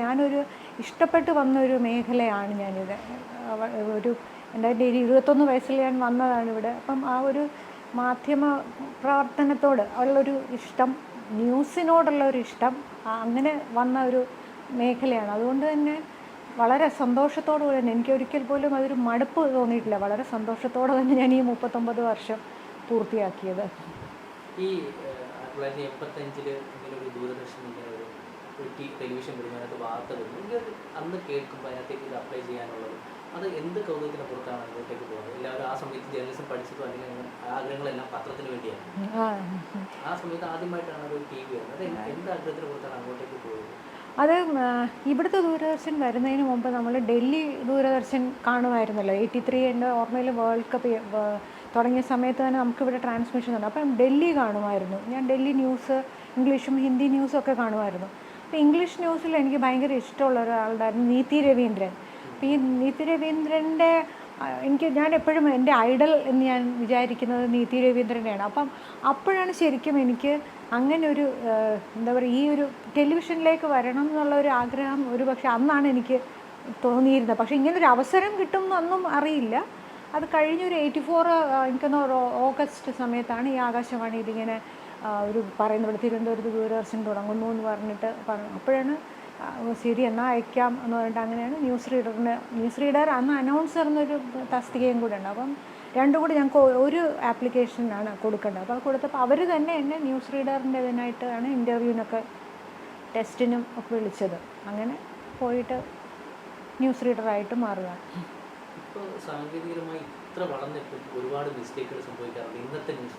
ഞാനൊരു ഇഷ്ടപ്പെട്ട് വന്നൊരു മേഖലയാണ് ഞാനിത് ഒരു ഒരു ഇരുപത്തൊന്ന് വയസ്സിൽ ഞാൻ വന്നതാണ് ഇവിടെ അപ്പം ആ ഒരു മാധ്യമ പ്രവർത്തനത്തോട് ഉള്ളൊരു ഇഷ്ടം ന്യൂസിനോടുള്ള ഒരു ഇഷ്ടം അങ്ങനെ വന്ന ഒരു മേഖലയാണ്. അതുകൊണ്ട് തന്നെ വളരെ സന്തോഷത്തോടു കൂടി തന്നെ എനിക്ക് ഒരിക്കൽ പോലും അതൊരു മടുപ്പ് തോന്നിയിട്ടില്ല. വളരെ സന്തോഷത്തോടെ തന്നെ ഞാൻ ഈ മുപ്പത്തൊമ്പത് വർഷം പൂർത്തിയാക്കിയത്. ഈ ആയിരത്തി തൊള്ളായിരത്തി എൺപത്തഞ്ചിൽ ദൂരദർശൻ ടി ടെലിവിഷൻ വരുന്നു അതിനകത്ത് വാർത്ത വരുന്നു. ഇങ്ങനെ അന്ന് കേൾക്കുമ്പോൾ അതിനകത്തേക്ക് ഇത് അപ്ലൈ ചെയ്യാനുള്ളത്. അത് എന്ത് കൗതുകത്തിന് പുറത്താണ് അതിനകത്തേക്ക് പോകുന്നത്? എല്ലാവരും ആ സമയത്ത് ജേർണലിസം പഠിച്ചതോ അല്ലെങ്കിൽ ആഗ്രഹങ്ങളെല്ലാം പത്രത്തിന് വേണ്ടിയാണ്. ആ. സമയത്ത് ആദ്യമായിട്ടാണ് അത് ടി വി വരുന്നത്. അത് എന്ത് ആഗ്രഹത്തിന് പുറത്താണ് അങ്ങോട്ടേക്ക് പോകുന്നത് അത് ഇവിടുത്തെ ദൂരദർശൻ വരുന്നതിന് മുമ്പ് നമ്മൾ ഡൽഹി ദൂരദർശൻ കാണുമായിരുന്നല്ലോ. എയ്റ്റി ത്രീ എന്റെ ഓർമ്മയിൽ വേൾഡ് കപ്പ് തുടങ്ങിയ സമയത്ത് തന്നെ നമുക്കിവിടെ ട്രാൻസ്മിഷൻ ഉണ്ട് അപ്പം ഡൽഹി കാണുമായിരുന്നു. ഞാൻ ഡൽഹി ന്യൂസ് ഇംഗ്ലീഷും ഹിന്ദി ന്യൂസും ഒക്കെ കാണുമായിരുന്നു. അപ്പോൾ ഇംഗ്ലീഷ് ന്യൂസിൽ എനിക്ക് ഭയങ്കര ഇഷ്ടമുള്ള ഒരാളുണ്ടായിരുന്നു നീതി രവീന്ദ്രൻ. അപ്പോൾ ഈ നീതി രവീന്ദ്രന്റെ എനിക്ക് ഞാൻ എപ്പോഴും എന്റെ ഐഡൽ എന്ന് ഞാൻ വിചാരിക്കുന്നത് നീതി രവീന്ദ്രനെയാണ്. അപ്പം അപ്പോഴാണ് ശരിക്കും എനിക്ക് അങ്ങനെ ഒരു എന്താ പറയുക ഈ ഒരു ടെലിവിഷനിലേക്ക് വരണം എന്നുള്ള ഒരു ആഗ്രഹം ഒരു പക്ഷേ അന്നാണ് എനിക്ക് തോന്നിയിരുന്നത്. പക്ഷേ ഇങ്ങനൊരു അവസരം കിട്ടും എന്നൊന്നും അറിയില്ല. അത് കഴിഞ്ഞൊരു എയ്റ്റി ഫോർ എനിക്കൊന്ന് ഓഗസ്റ്റ് സമയത്താണ് ഈ ആകാശവാണി ഇതിങ്ങനെ ഒരു പറയുന്ന ഇവിടെ തിരുവനന്തപുരത്ത് ദൂരദർശൻ തുടങ്ങുന്നു എന്ന് പറഞ്ഞിട്ട് പറഞ്ഞു അപ്പോഴാണ് ശരി എന്നാൽ അയക്കാം എന്ന് പറഞ്ഞിട്ട് അങ്ങനെയാണ് ന്യൂസ് റീഡറിന് ന്യൂസ് റീഡർ അന്ന് അനൗൺസർ എന്നൊരു തസ്തികയും കൂടെ ഉണ്ട്. അപ്പം രണ്ടും കൂടി ഞങ്ങൾക്ക് ഒരു ആപ്ലിക്കേഷനാണ് കൊടുക്കേണ്ടത്. അപ്പോൾ അത് കൊടുത്തപ്പോൾ അവർ തന്നെ എന്നെ ന്യൂസ് റീഡറിന്റെ ഇതിനായിട്ടാണ് ഇന്റർവ്യൂവിനൊക്കെ ടെസ്റ്റിനും ഒക്കെ വിളിച്ചത്. അങ്ങനെ പോയിട്ട് ന്യൂസ് റീഡറായിട്ട് മാറുക. ഇത്ര ഒരുപാട് മിസ്റ്റേക്കുകൾ സംഭവിക്കാറുണ്ട്. ഇന്നത്തെ ന്യൂസ്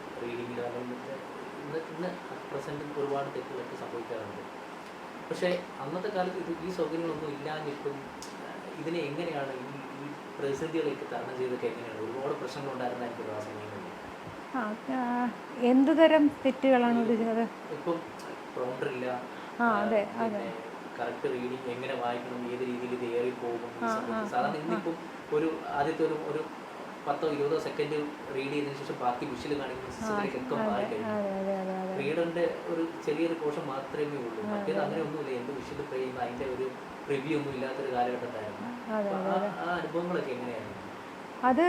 ഇന്നത്തെ ഇന്ന് ഇന്ന് പ്രസന്റ് ഒരുപാട് തെറ്റുകളൊക്കെ സംഭവിക്കാറുണ്ട്. പക്ഷേ അന്നത്തെ കാലത്ത് ഇത് ഈ സൗകര്യങ്ങളൊന്നും ഇല്ലാഞ്ഞിട്ടും ഇതിനെ എങ്ങനെയാണ് ഈ ഈ പ്രതിസന്ധികളൊക്കെ തരണം ചെയ്തൊക്കെ എങ്ങനെയാണ്? ഒരുപാട് പ്രശ്നങ്ങളുണ്ടായിരുന്നു ആ സമയങ്ങളിൽ. എന്ത് തരം തെറ്റുകളാണ് ഉദ്ദേശിക്കുന്നത് ഇപ്പം പ്രൗണ്ടർ ഇല്ല. ആ അതെ അതെ. കറക്റ്റ് റീഡിങ് എങ്ങനെ വായിക്കണം ഏത് രീതിയിൽ ഇത് ഏറി പോകും സാധാരണ ഇന്നിപ്പം ഒരു ആദ്യത്തെ ഒരു ഒരു പത്തോ ഇരുപതോ സെക്കൻഡ് റീഡ് ചെയ്തതിനു ശേഷം ബാക്കി വിഷ്വൽ കാണിക്കുന്ന സിസ്റ്റത്തിലേക്കൊക്കെ മാറി കഴിഞ്ഞു. റീഡറിന്റെ ഒരു ചെറിയൊരു പോർഷൻ മാത്രമേ ഉള്ളൂ. മറ്റേത് അങ്ങനെ ഒന്നുമില്ല. എന്ത് വിഷ്വൽ പ്ലേ ചെയ്യുന്ന അതിന്റെ ഒരു റിവ്യൂ ഒന്നും ഇല്ലാത്തൊരു കാലഘട്ടത്തായിരുന്നു. ആ അനുഭവങ്ങളൊക്കെ എങ്ങനെയായിരുന്നു? അത്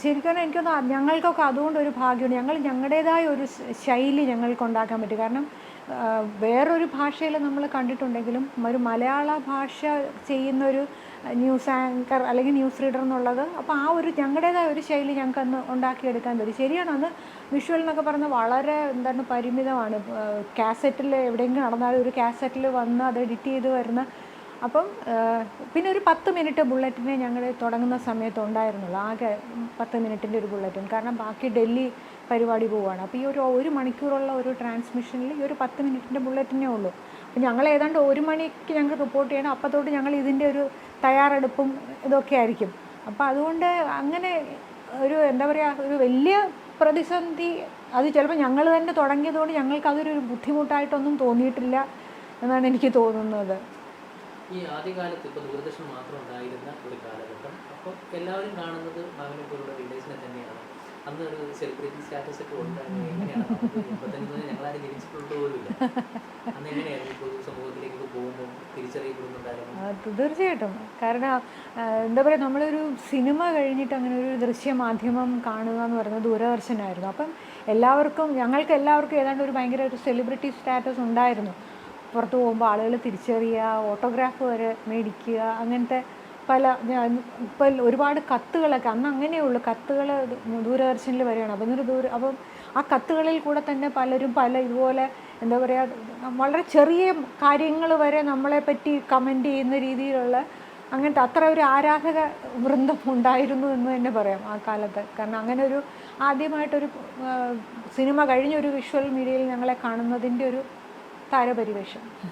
ശരിക്കും എനിക്കൊന്ന് ഞങ്ങൾക്കൊക്കെ അതുകൊണ്ട് ഒരു ഭാഗ്യമുണ്ട്. ഞങ്ങൾ ഞങ്ങളുടേതായ ഒരു ശൈലി ഞങ്ങൾക്ക് ഉണ്ടാക്കാൻ പറ്റും. കാരണം വേറൊരു ഭാഷയിൽ നമ്മൾ കണ്ടിട്ടുണ്ടെങ്കിലും ഒരു മലയാള ഭാഷ ചെയ്യുന്നൊരു ന്യൂസ് ആങ്കർ അല്ലെങ്കിൽ ന്യൂസ് റീഡർ എന്നുള്ളത് അപ്പോൾ ആ ഒരു ഞങ്ങളുടേതായ ഒരു ശൈലി ഞങ്ങൾക്ക് അന്ന് ഉണ്ടാക്കിയെടുക്കാൻ പറ്റും. ശരിയാണ് അന്ന് വിഷ്വൽ എന്നൊക്കെ പറഞ്ഞാൽ വളരെ എന്താണ് പരിമിതമാണ്. കാസറ്റിൽ എവിടെയെങ്കിലും നടന്നാലും ഒരു കാസറ്റിൽ വന്ന് അത് എഡിറ്റ് ചെയ്ത് വരുന്ന അപ്പം പിന്നെ ഒരു പത്ത് മിനിറ്റ് ബുള്ളറ്റിനെ ഞങ്ങൾ തുടങ്ങുന്ന സമയത്ത് ഉണ്ടായിരുന്നുള്ളൂ ആകെ പത്ത് മിനിറ്റിന്റെ ഒരു ബുള്ളറ്റിൻ. കാരണം ബാക്കി ഡൽഹി പരിപാടി പോവുകയാണ് അപ്പോൾ ഈ ഒരു ഒരു മണിക്കൂറുള്ള ഒരു ട്രാൻസ്മിഷനിൽ ഈ ഒരു പത്ത് മിനിറ്റിന്റെ ബുള്ളറ്റിനേ ഉള്ളൂ. അപ്പോൾ ഞങ്ങൾ ഏതാണ്ട് ഒരു മണിക്ക് ഞങ്ങൾ റിപ്പോർട്ട് ചെയ്യണം. അപ്പോൾ തൊട്ട് ഞങ്ങൾ ഇതിന്റെ ഒരു തയ്യാറെടുപ്പും ഇതൊക്കെ ആയിരിക്കും. അപ്പോൾ അതുകൊണ്ട് അങ്ങനെ ഒരു എന്താ പറയുക ഒരു വലിയ പ്രതിസന്ധി അത് ചിലപ്പോൾ ഞങ്ങൾ തന്നെ തുടങ്ങിയതുകൊണ്ട് ഞങ്ങൾക്ക് അതൊരു ബുദ്ധിമുട്ടായിട്ടൊന്നും തോന്നിയിട്ടില്ല എന്നാണ് എനിക്ക് തോന്നുന്നത്. ഈ ആദ്യകാലത്ത് ഇപ്പോൾ ദൂരദർശൻ മാത്രം ഉണ്ടായിരുന്ന ഒരു കാലഘട്ടം. അപ്പോൾ എല്ലാവരും കാണുന്നത് മകനെ പോലുള്ള വില്ലേജിനെ തന്നെയാണ്. അന്ന് ഒരു സെലിബ്രിറ്റി സ്റ്റാറ്റസ് ഒക്കെ ഉണ്ടായിരുന്നു എങ്ങനെയാണ് എൺപത്തഞ്ച് ഞങ്ങളാരും ജനിച്ചിട്ടുണ്ട് ഇല്ല. അന്ന് എങ്ങനെയായിരുന്നു ഇപ്പോൾ സമൂഹത്തിലേക്ക് പോകുമ്പോൾ തിരിച്ചറിയപ്പെടുന്നുണ്ടായിരുന്നു തീർച്ചയായിട്ടും. കാരണം എന്താ പറയുക നമ്മളൊരു സിനിമ കഴിഞ്ഞിട്ട് അങ്ങനെ ഒരു ദൃശ്യമാധ്യമം കാണുക എന്ന് പറയുന്നത് ദൂരദർശനായിരുന്നു. അപ്പം എല്ലാവർക്കും ഞങ്ങൾക്ക് എല്ലാവർക്കും ഏതാണ്ട് ഒരു ഭയങ്കര ഒരു സെലിബ്രിറ്റി സ്റ്റാറ്റസ് ഉണ്ടായിരുന്നു. പുറത്ത് പോകുമ്പോൾ ആളുകൾ തിരിച്ചറിയുക ഓട്ടോഗ്രാഫ് വരെ മേടിക്കുക അങ്ങനത്തെ പല ഞാൻ ഇപ്പം ഒരുപാട് കത്തുകളൊക്കെ അന്ന് അങ്ങനെയുള്ളൂ കത്തുകൾ ദൂരദർശനിൽ വരികയാണ് അപ്പം ഒരു ദൂര അപ്പം ആ കത്തുകളിൽ കൂടെ തന്നെ പലരും പല ഇതുപോലെ എന്താ പറയുക വളരെ ചെറിയ കാര്യങ്ങൾ വരെ നമ്മളെ പറ്റി കമന്റ് ചെയ്യുന്ന രീതിയിലുള്ള അങ്ങനത്തെ അത്ര ഒരു ആരാധക വൃന്ദം ഉണ്ടായിരുന്നു എന്ന് തന്നെ പറയാം ആ കാലത്ത്. കാരണം അങ്ങനെ ഒരു ആദ്യമായിട്ടൊരു സിനിമ കഴിഞ്ഞൊരു വിഷ്വൽ മീഡിയയിൽ ഞങ്ങളെ കാണുന്നതിന്റെ ഒരു താരപരിവേഷം.